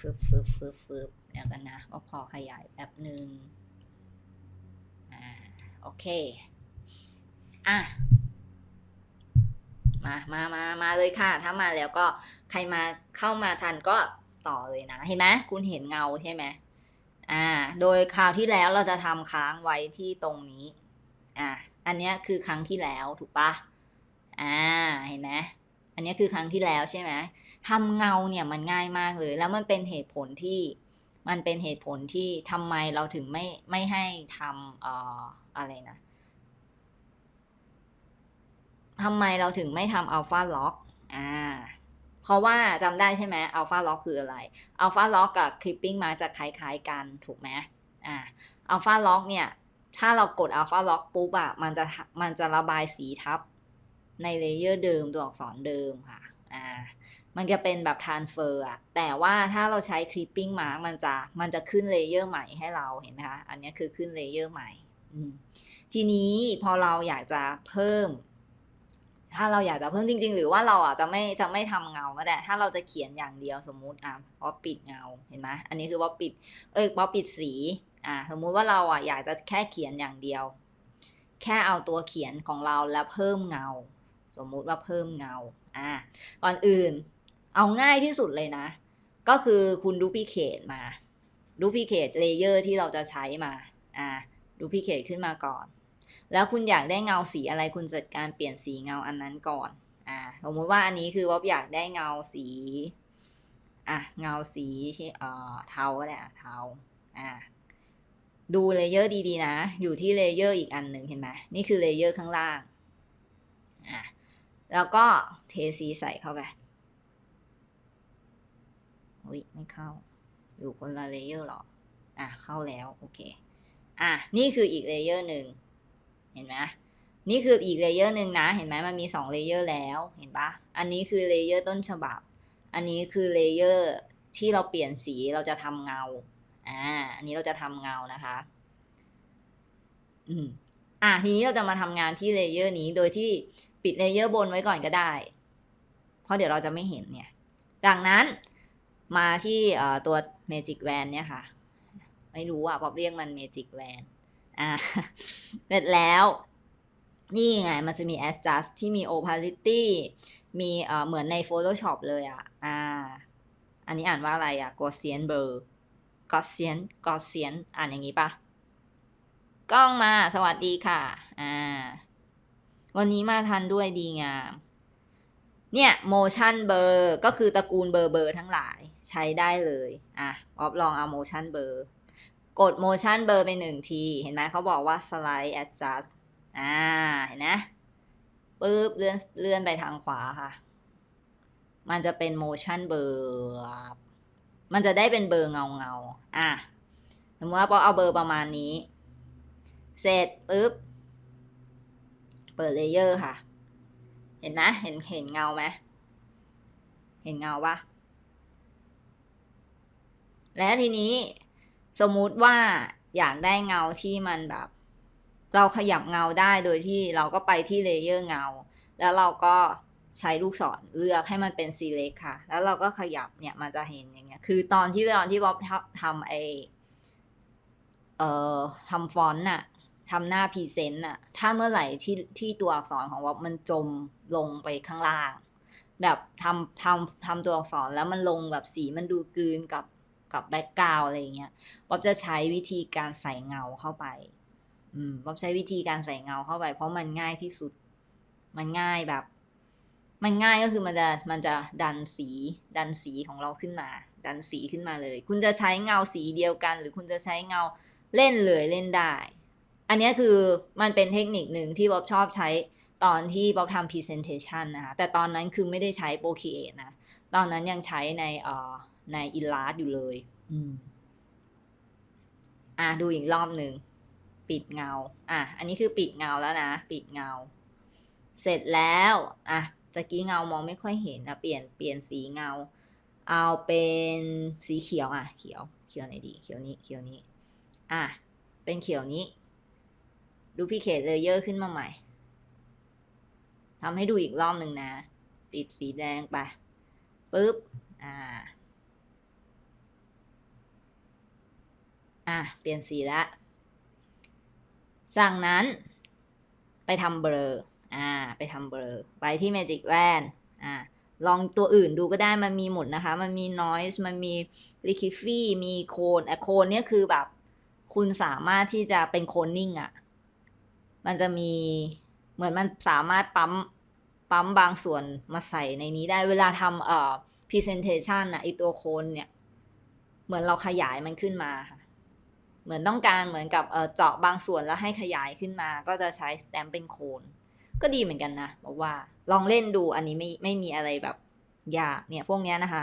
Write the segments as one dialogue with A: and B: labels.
A: ฟึบฟึบฟึบฟึบเดี๋ยวกันนะว่าพอขยายแป๊บหนึ่งอ่าโอเค อะ มามามามาเลยค่ะ ถ้ามาแล้วก็ใครมาเข้ามาทันก็ต่อเลยนะ เห็นไหมคุณเห็นเงาใช่ไหมอ่า โดยคราวที่แล้วเราจะทำค้างไว้ที่ตรงนี้ อ่าอันเนี้ยคือครั้งที่แล้วถูกปะอ่า เห็นไหม อันนี้คือครั้งที่แล้วใช่ไหมทำเงาเนี่ยมันง่ายมากเลย แล้วมันเป็นเหตุผลที่มันเป็นเหตุผลที่ทำไมเราถึงไม่ไม่ให้ทำเอ่ออะไรนะทำไมเราถึงไม่ทำอัลฟาล็อกอ่าเพราะว่าจำได้ใช่ไหมอัลฟาล็อกคืออะไรอัลฟาล็อกกับคลิปปิ้งมาจะคล้าย ๆ กันถูกไหมอ่าอัลฟาล็อกเนี่ย ถ้าเรากดอัลฟาล็อกปุ๊บอะมันจะมันจะระบายสีทับ ในเลเยอร์เดิมตัวอักษรเดิมค่ะอ่ามันจะเป็นแบบ transfer อะแต่ว่าถ้าเราใช้ clipping mark มันจะมันจะขึ้นเลเยอร์ใหม่ให้เราเห็นไหมคะ อันนี้คือขึ้นเลเยอร์ใหม่ทีนี้พอเราอยากจะเพิ่ม ถ้าเราอยากจะเพิ่มจริง ๆ หรือว่าเราอะจะไม่จะไม่ทำเงาก็ได้ ถ้าเราจะเขียนอย่างเดียวสมมุติอะว่าปิดเงาเห็นไหมอันนี้คือว่าปิด เอ้ยว่าปิดสี อ่าสมมุติว่าเราอะอยากจะแค่เขียนอย่างเดียว แค่เอาตัวเขียนของเราแล้วเพิ่มเงา มมุติว่าเพิ่มเงาอ่าก่อนอื่น เอาง่ายที่สุดเลยนะ ก็คือคุณดูพิเคตมาดูพิเคตเลเยอร์ที่เราจะใช้มาอ่าดูพิเคตขึ้นมาก่อน แล้วคุณอยากได้เงาสีอะไรคุณจัดการเปลี่ยนสีเงาอันนั้นก่อนอ่าสมมติว่าอันนี้คือว่าอยากได้เงาสีอะเงาสีที่เอ่อเทาก็ได้อะเทาอ่าดูเลเยอร์ดีๆนะ อยู่ที่เลเยอร์อีกอันหนึ่งเห็นไหมนี่คือเลเยอร์ข้างล่าง อ่า แล้วก็เทสีใส่เข้าไปอุ้ยไม่เข้า อยู่คนละเลเยอร์หรอ อะ เข้าแล้ว โอเค อะ นี่คืออีกเลเยอร์หนึ่ง เห็นไหมนี่คืออีกเลเยอร์หนึ่งนะ เห็นไหมมันมีสองเลเยอร์แล้ว เห็นปะอันนี้คือเลเยอร์ต้นฉบับ อันนี้คือเลเยอร์ที่เราเปลี่ยนสีเราจะทำเงา อ่า อันนี้เราจะทำเงานะคะ อืม อะทีนี้เราจะมาทำงานที่เลเยอร์นี้ โดยที่ ปิดเลเยอร์บนไว้ก่อนก็ได้ เพราะเดี๋ยวเราจะไม่เห็นเนี่ย ดังนั้นมาที่ตัว Magic Wand เนี่ยค่ะ ไม่รู้อะพอเรียกมัน Magic Wand อ่าเสร็จแล้ว นี่ไง มันจะมี adjust ที่มี opacity มีเอ่อเหมือนใน Photoshop เลยอะ อ่า อันนี้อ่านว่าอะไรอะ Gaussian blur Gaussian Gaussian อ่านอย่างนี้ปะกล้องมาสวัสดีค่ะ อ่า วันนี้มาทันด้วยดีงาม เนี่ย motion blur ก็คือตระกูลเบอร์เบอร์ทั้งหลายใช้ได้เลย อะออฟลองเอา motion blur กด motion blur ไปหนึ่งที เห็นไหมเขาบอกว่า slide adjust อ่า เห็นไหมปึ๊บเลื่อนเลื่อนไปทางขวาค่ะ มันจะเป็น motion blur มันจะได้เป็นเบอร์เงาเงาอะสมมติว่าพอเอาเบอร์ประมาณนี้ เสร็จปึ๊บ ปิดเลเยอร์ค่ะ เห็นนะ เห็นเห็นเงาไหมเห็นเงาปะและทีนี้สมมุติว่าอยากได้เงาที่มันแบบ เราขยับเงาได้โดยที่เราก็ไปที่เลเยอร์เงา แล้วเราก็ใช้ลูกศรเลือกให้มันเป็น select ค่ะ แล้วเราก็ขยับเนี่ยมันจะเห็นอย่างเงี้ย คือตอนที่ตอนที่บ๊อบทำไอเอ่อทำฟอนต์น่ะ ทำหน้าพรีเซนต์น่ะถ้าเมื่อไหร่ที่ที่ตัวอักษรของบ๊อบมันจมลงไปข้างล่าง แบบทำทำทำตัวอักษรแล้วมันลงแบบสีมันดูกลืนกับกับแบ็กกราวอะไรเงี้ยบ๊อบจะใช้วิธีการใส่เงาเข้าไป อืมบ๊อบใช้วิธีการใส่เงาเข้าไป เพราะมันง่ายที่สุด มันง่ายแบบ มันง่ายก็คือมันจะมันจะดันสี ดันสีของเราขึ้นมา ดันสีขึ้นมาเลย คุณจะใช้เงาสีเดียวกัน หรือคุณจะใช้เงาเล่นเลยเล่นได้ อันนี้คือมันเป็นเทคนิคหนึ่งที่บ๊อบชอบใช้ตอนที่บ๊อบทำ presentation นะคะแต่ตอนนั้นคือไม่ได้ใช้ Procreate นะ ตอนนั้นยังใช้ในเอ่อใน Illust อยู่เลย อืมอะดูอีกรอบหนึ่งปิดเงา อะ อันนี้คือปิดเงาแล้วนะ ปิดเงา เสร็จแล้ว อะตะกี้เงามองไม่ค่อยเห็นนะเปลี่ยนเปลี่ยนสีเงา เอาเป็นสีเขียวอะ เขียว เขียวไหนดี เขียวนี้ เขียวนี้ อะ เป็นเขียวนี้ ดูพิเคทเลเยอร์ขึ้นมาใหม่ทำให้ดูอีกรอบหนึ่งนะ ปิดสีแดงไปปึ๊บ อ่า อะ เปลี่ยนสีแล้วจากนั้น ไปทำเบลออ่า ไปทำเบลอไปที่ Magic Band อ่า ลองตัวอื่นดูก็ได้มันมีหมดนะคะ มันมี noise มันมี l i q u i f y มีโคนอะโคนเนี่ยคือแบบ คุณสามารถที่จะเป็นโคนนิ่งอะ มันจะมีเหมือนมันสามารถปั๊มปั๊มบางส่วนมาใส่ในนี้ได้เวลาทำเอ่อ presentation อะไอตัวโคนเนี่ย เหมือนเราขยายมันขึ้นมาค่ะเหมือนต้องการเหมือนกับเเจาะบางส่วนแล้วให้ขยายขึ้นมา ก็จะใช้สแตมเป็นโคน ก็ดีเหมือนกันนะบอกว่าลองเล่นดูอันนี้ไม่ไม่มีอะไรแบบยากเนี่ยพวกเนี้ยนะคะ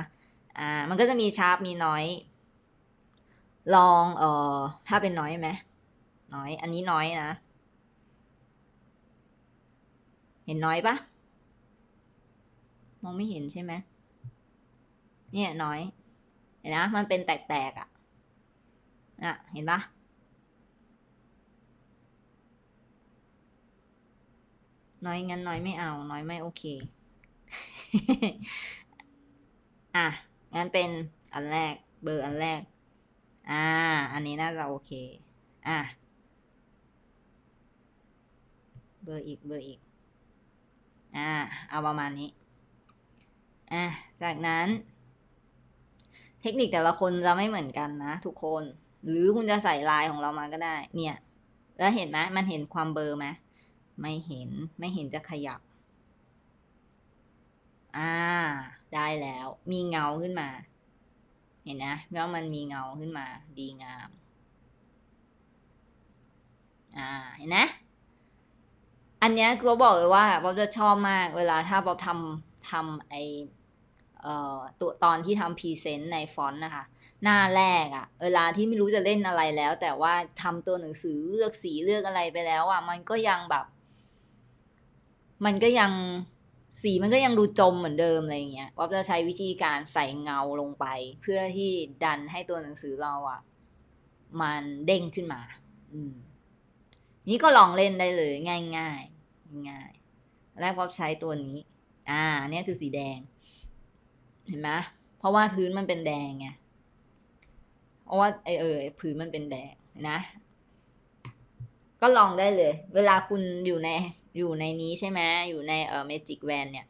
A: อ่ามันก็จะมีชาร์ปมีน้อย ลองเอ่อถ้าเป็นน้อยไหมน้อย อันนี้น้อยนะ เห็นน้อยปะมองไม่เห็นใช่ไหมเนี่ยน้อย เห็นนะ มันเป็นแตกๆอะอะ เห็นปะน้อยงั้นน้อยไม่เอา น้อยไม่โอเค อะ งั้นเป็นอันแรก เบอร์อันแรก อ่า อันนี้น่าจะโอเค อะ เบอร์อีก เบอร์อีก อ่า เอาประมาณนี้ อะ จากนั้น เทคนิคแต่ละคนจะไม่เหมือนกันนะทุกคน หรือคุณจะใส่ลายของเรามาก็ได้ เนี่ย แล้วเห็นไหมมันเห็นความเบอร์ไหมไม่เห็น ไม่เห็นจะขยับ อ่า ได้แล้ว มีเงาขึ้นมา เห็นนะว่ามันมีเงาขึ้นมา ดีงาม อ่า เห็นนะ อันเนี้ยก็บอกเลยว่าเราจะชอบมากเวลาถ้าเราทำทำไอเอ่อตัวตอนที่ทำพรีเซนต์ในฟอนต์นะคะ หน้าแรกอะเวลาที่ไม่รู้จะเล่นอะไรแล้ว แต่ว่าทำตัวหนังสือเลือกสีเลือกอะไรไปแล้วอะมันก็ยังแบบ มันก็ยังสีมันก็ยังดูจมเหมือนเดิมอะไรเงี้ยว่าจะใช้วิธีการใส่เงาลงไป เพื่อที่ดันให้ตัวหนังสือเราอะมันเด้งขึ้นมา อืม นี้ก็ลองเล่นได้เลยง่ายง่ายง่ายแรกว่าใช้ตัวนี้ อ่าเนี่ยคือสีแดง เห็นไหมเพราะว่าพื้นมันเป็นแดงไงเพราะว่าไอเออพื้นมันเป็นแดงนะ ก็ลองได้เลย เวลาคุณอยู่ในอยู่ในนี้ใช่ไหมอยู่ในเอ่อ Magic Van เนี่ย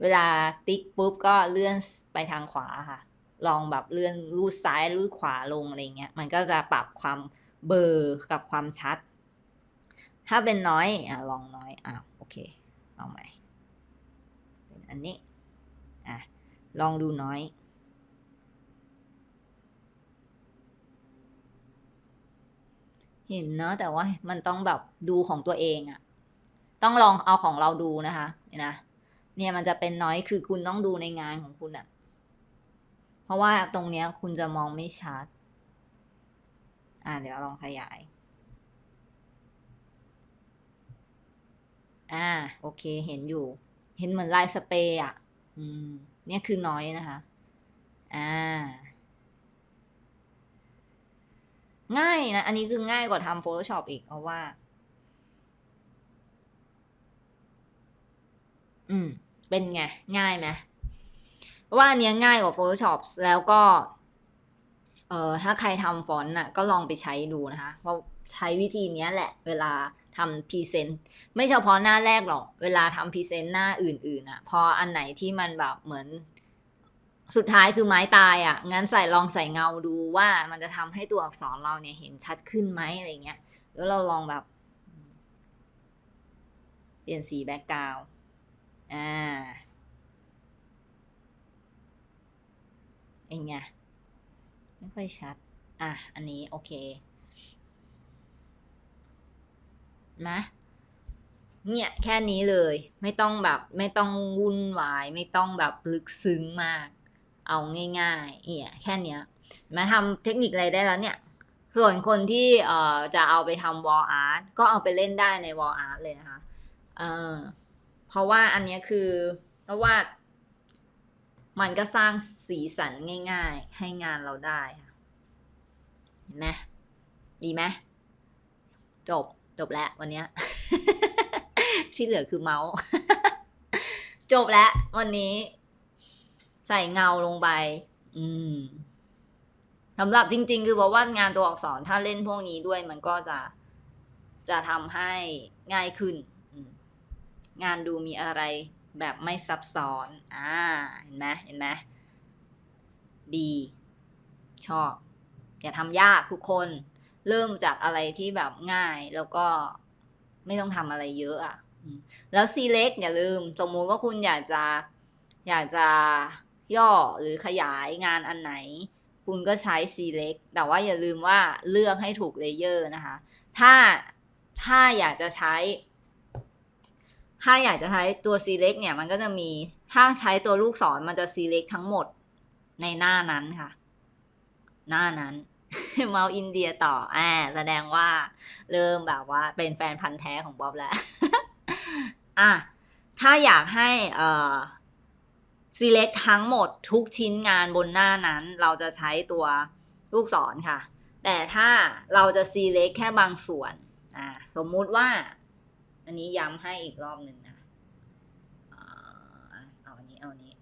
A: เวลาติ๊กปุ๊บก็เลื่อนไปทางขวาค่ะ ลองแบบเลื่อนลูดซ้ายลูดขวาลงอะไรเงี้ย มันก็จะปรับความเบอร์กับความชัด ถ้าเป็นน้อยอะลองน้อยอะโอเคเอาใหม่เป็นอันนี้อะลองดูน้อย เห็นเนอะแต่ว่ามันต้องแบบดูของตัวเองอะต้องลองเอาของเราดูนะคะเนี่ยนะเนี่ยมันจะเป็นน้อยคือคุณต้องดูในงานของคุณอะเพราะว่าตรงเนี้ยคุณจะมองไม่ชัด อ่าเดี๋ยวลองขยาย อ่า โอเค เห็นอยู่ เห็นเหมือนลายสเปรย์อะ อืม เนี่ยคือน้อยนะคะ อ่า ง่ายนะ อันนี้คือง่ายกว่าทำ Photoshop อีก เพราะว่า อืม เป็นไง ง่ายไหมเพราะว่าอันเนี้ยง่ายกว่า Photoshop แล้วก็ เอ่อ ถ้าใครทำฟอนต์น่ะ ก็ลองไปใช้ดูนะคะ เพราะใช้วิธีเนี้ยแหละ เวลา ทำพรีเซนต์ไม่เฉพาะหน้าแรกหรอก เวลาทำพรีเซนต์หน้าอื่นๆอะพออันไหนที่มันแบบเหมือนสุดท้ายคือไม้ตายอะ งั้นใส่ลองใส่เงาดูว่ามันจะทำให้ตัวอักษรเราเนี่ยเห็นชัดขึ้นไหมอะไรเงี้ย แล้วเราลองแบบ เปลี่ยนสีแบ็กกราวด์อ่าเองไงไม่ค่อยชัด อะ อันนี้โอเค นะเนี่ยแค่นี้เลยไม่ต้องแบบไม่ต้องวุ่นวาย ไม่ต้องแบบลึกซึ้งมาก เอาง่ายๆเนี่ยแค่เนี้ยมาทำเทคนิคอะไรได้แล้วเนี่ย ส่วนคนที่เอ่อจะเอาไปทำวอลอาร์ตก็เอาไปเล่นได้ในวอลอาร์ตเลยนะคะเออเพราะว่าอันนี้คือเพราะว่ามันก็สร้างสีสันง่าย ๆ ให้งานเราได้เห็นไหมดีไหมจบ จบแล้ววันเนี้ย ที่เหลือคือเมาส์ จบแล้ววันนี้ ใส่เงาลงไป อืมสำหรับจริง ๆ คือบอกว่างานตัวอักษรถ้าเล่นพวกนี้ด้วยมันก็จะจะทำให้ง่ายขึ้น งานดูมีอะไรแบบไม่ซับซ้อน อ่า เห็นไหมเห็นไหมดี ชอบ อย่าทำยากทุกคน เริ่มจากอะไรที่แบบง่ายแล้วก็ไม่ต้องทำอะไรเยอะอะแล้ว select อย่าลืม สมมุติว่าคุณอยากจะอยากจะย่อหรือขยายงานอันไหน คุณก็ใช้ select แต่ว่าอย่าลืมว่าเลือกให้ถูกเลเยอร์นะคะ ถ้าถ้าอยากจะใช้ ถ้าอยากจะใช้ตัว select เนี่ยมันก็จะมีถ้าใช้ตัวลูกศรมันจะ select ทั้งหมดในหน้านั้นค่ะ หน้านั้น เมาอินเดียต่อ อ่า แสดงว่าเริ่มแบบว่าเป็นแฟนพันธ์แท้ของบ๊อบแล้ว อะ ถ้าอยากให้เอ่อ select ทั้งหมดทุกชิ้นงานบนหน้านั้น เราจะใช้ตัวลูกศรค่ะ แต่ถ้าเราจะ select แค่บางส่วน อ่า สมมุติว่า อันนี้ย้ำให้อีกรอบหนึ่งนะเอาอันนี้ เอาอันนี้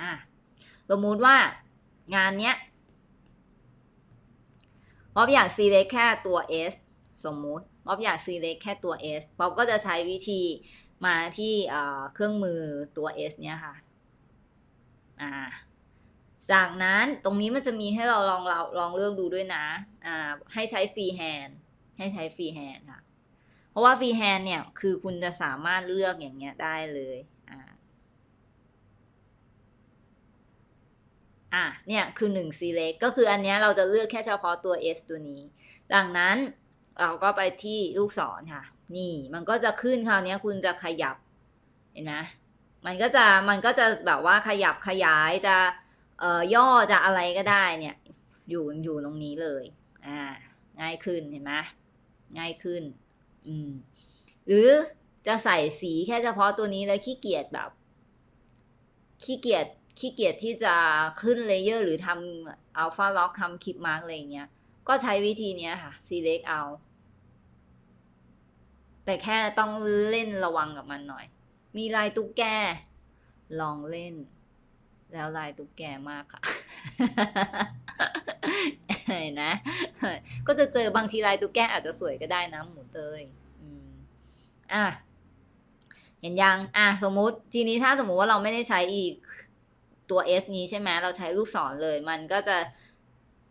A: อะ สมมุติว่างานเนี้ย ป๊อบอยาก select แค่ตัว S สมมุติป๊อบอยาก select แค่ตัว S ป๊อบก็จะใช้วิธีมาที่เครื่องมือตัว S เนี้ยค่ะอ่าจากนั้นตรงนี้มันจะมีให้เราลองเราลองเลือกดูด้วยนะอ่าให้ใช้ฟรีแฮนด์ให้ใช้ฟรีแฮนด์ค่ะ เพราะว่าฟรีแฮนด์เนี่ยคือคุณจะสามารถเลือกอย่างเงี้ยได้เลย อะเนี่ยคือหนึ่ง select ก็คืออันนี้เราจะเลือกแค่เฉพาะตัว S ตัวนี้ ดังนั้นเราก็ไปที่ลูกศรค่ะ นี่มันก็จะขึ้นคราวนี้คุณจะขยับเห็นไหมมันก็จะมันก็จะแบบว่าขยับขยายจะเอ่อย่อจะอะไรก็ได้เนี่ยอยู่อยู่ตรงนี้เลยอ่าง่ายขึ้นเห็นไหมง่ายขึ้นอืมหรือจะใส่สีแค่เฉพาะตัวนี้เลยขี้เกียจแบบขี้เกียจ ขี้เกียจที่จะขึ้นเลเยอร์หรือทำอัลฟาล็อกทำคลิปมาร์กอะไรเงี้ย ก็ใช้วิธีเนี้ยค่ะ select เอา แต่แค่ต้องเล่นระวังกับมันหน่อย มีลายตุ๊กแก ลองเล่น แล้วลายตุ๊กแกมากค่ะเห็นนะ ก็จะเจอบางทีลายตุ๊กแกอาจจะสวยก็ได้นะหมูเตยอะเห็นยัง อะสมมุติ ทีนี้ถ้าสมมุติว่าเราไม่ได้ใช้อีก ตัว S นี้ใช่ไหมเราใช้ลูกศรเลย มันก็จะ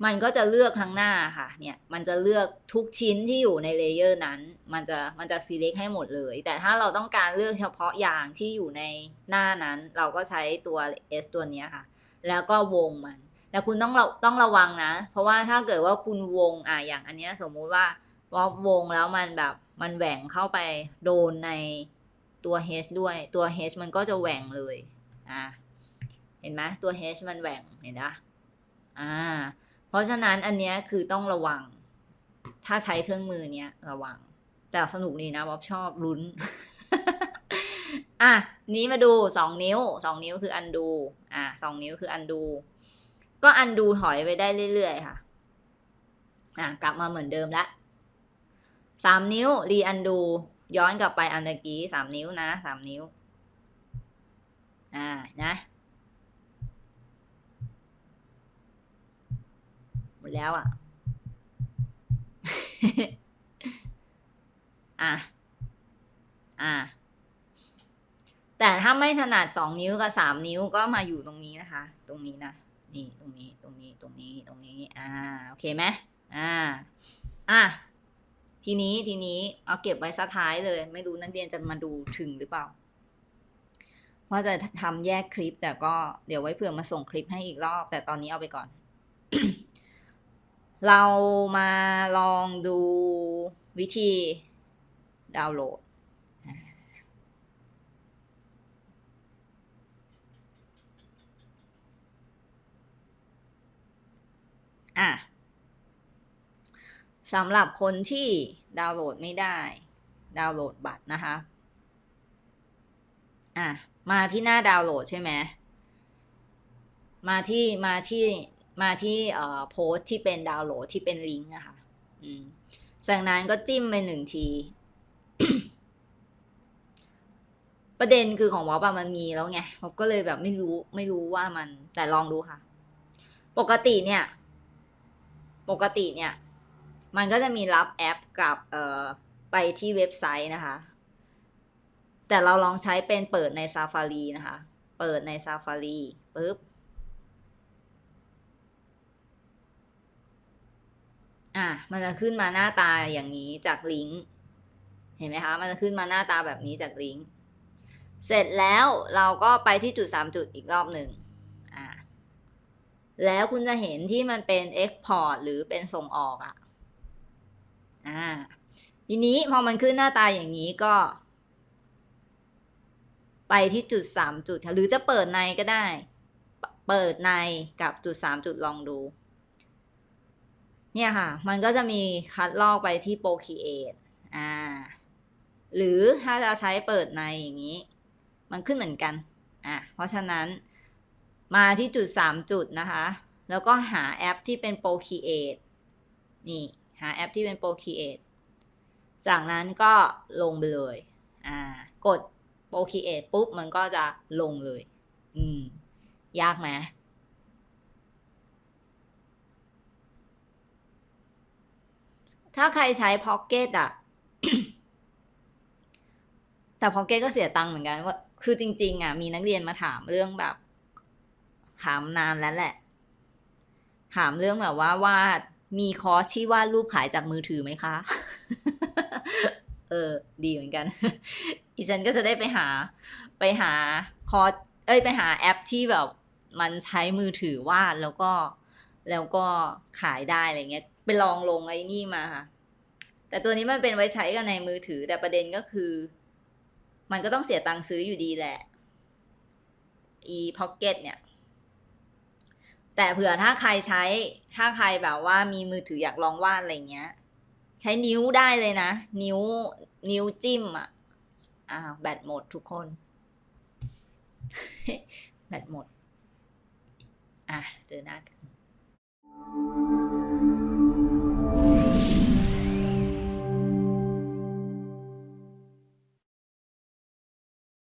A: มันก็จะเลือกทั้งหน้าค่ะ เนี่ยมันจะเลือกทุกชิ้นที่อยู่ในเลเยอร์นั้น มันจะมันจะ select ให้หมดเลย แต่ถ้าเราต้องการเลือกเฉพาะอย่างที่อยู่ในหน้านั้น เราก็ใช้ตัว S ตัวนี้ค่ะ แล้วก็วงมัน แต่คุณต้องระต้องระวังนะ เพราะว่าถ้าเกิดว่าคุณวงอะอย่างอันเนี้ยสมมุติว่าว่าวงแล้วมันแบบมันแหว่งเข้าไปโดนในตัว H ด้วยตัว H มันก็จะแหว่งเลยอะ ห็นไหมตัว H มันแหว่งเห็นปะอ่า เพราะฉะนั้นอันเนี้ยคือต้องระวัง ถ้าใช้เครื่องมือเนี้ยระวัง แต่สนุกดีนะบ๊อบชอบลุ้น อะ นี้มาดูสองนิ้วสองนิ้วคืออันดู อะสองนิ้วคืออันดู ก็อันดูถอยไปได้เรื่อยๆค่ะ อะ กลับมาเหมือนเดิมละสามนิ้วรีอันดู ย้อนกลับไปอันตะกี้สามนิ้วนะสามนิ้ว อ่านะ หมด แล้วอะ อะ อะ แต่ถ้าไม่ถนัดสองนิ้วกับสามนิ้วก็มาอยู่ตรงนี้นะคะ ตรงนี้นะ นี่ตรงนี้ ตรงนี้ ตรงนี้ ตรงนี้ อ่า โอเคไหมอ่า อะ ทีนี้ ทีนี้ เอาเก็บไว้ซะท้ายเลย ไม่รู้นักเรียนจะมาดูถึงหรือเปล่าว่าจะทำแยกคลิปแต่ก็เดี๋ยวไว้เผื่อมาส่งคลิปให้อีกรอบ แต่ตอนนี้เอาไปก่อน เรามาลองดูวิธีดาวน์โหลด อะสำหรับคนที่ดาวน์โหลดไม่ได้ ดาวน์โหลดบัตรนะคะ อะ มาที่หน้าดาวน์โหลดใช่ไหม มาที่มาที่ มาที่โพสที่เป็นดาวน์โหลดที่เป็นลิงก์อะคะจากนั้นก็จิ้มไปหนึ่งที ประเด็นคือของวอปมันมีแล้วไงวอปก็เลยแบบไม่รู้ไม่รู้ว่ามัน แต่ลองดูค่ะ ปกติเนี่ย ปกติเนี่ย มันก็จะมีรับแอปกับเอ่อไปที่เว็บไซต์นะคะ แต่เราลองใช้เป็นเปิดใน Safari นะคะ เปิดใน Safari ปุ๊บ อะมันจะขึ้นมาหน้าตาอย่างนี้จากลิงก์เห็นไหมคะ มันจะขึ้นมาหน้าตาแบบนี้จากลิงก์เสร็จแล้วเราก็ไปที่จุดสามจุดอีกรอบหนึ่งอ่าแล้วคุณจะเห็นที่มันเป็น Export หรือเป็นส่งออกอะอ่าทีนี้พอมันขึ้นหน้าตาอย่างนี้ก็ ไปที่จุดสามจุดค่ะหรือจะเปิดในก็ได้ เปิดในกับจุดสามจุดลองดู เนี่ยค่ะ มันก็จะมีคัดลอกไปที่ Procreate อ่า หรือถ้าจะใช้เปิดในอย่างนี้ มันขึ้นเหมือนกัน อะ เพราะฉะนั้นมาที่จุดสามจุดนะคะ แล้วก็หาแอปที่เป็น Procreate นี่ หาแอปที่เป็น Procreate จากนั้นก็ลงไปเลย อ่า กด Procreate ปุ๊บ มันก็จะลงเลย อืม ยากไหม ถ้าใครใช้ Pocket อะแต่ Pocket ก็เสียตังค์เหมือนกันว่า คือจริง ๆอะมีนักเรียนมาถามเรื่องแบบ ถามนานแล้วแหละ ถามเรื่องแบบว่าวาดมีคอร์สที่วาดรูปขายจากมือถือไหมคะ เออ ดีเหมือนกัน อีฉันก็จะได้ไปหา ไปหาคอร์ส เอ้ย ไปหาแอปที่แบบ มันใช้มือถือวาดแล้วก็ แล้วก็ขายได้อะไรเงี้ย ไปลองลงไอ้นี่มาค่ะ แต่ตัวนี้มันเป็นไว้ใช้กันในมือถือ แต่ประเด็นก็คือ มันก็ต้องเสียตังค์ซื้ออยู่ดีแหละ e pocket เนี่ย แต่เผื่อถ้าใครใช้ ถ้าใครแบบว่ามีมือถืออยากลองวาดอะไรเงี้ย ใช้นิ้วได้เลยนะ นิ้ว นิ้วจิ้มอะ อ้าวแบตหมดทุกคน แบตหมด อะ เจอหน้ากัน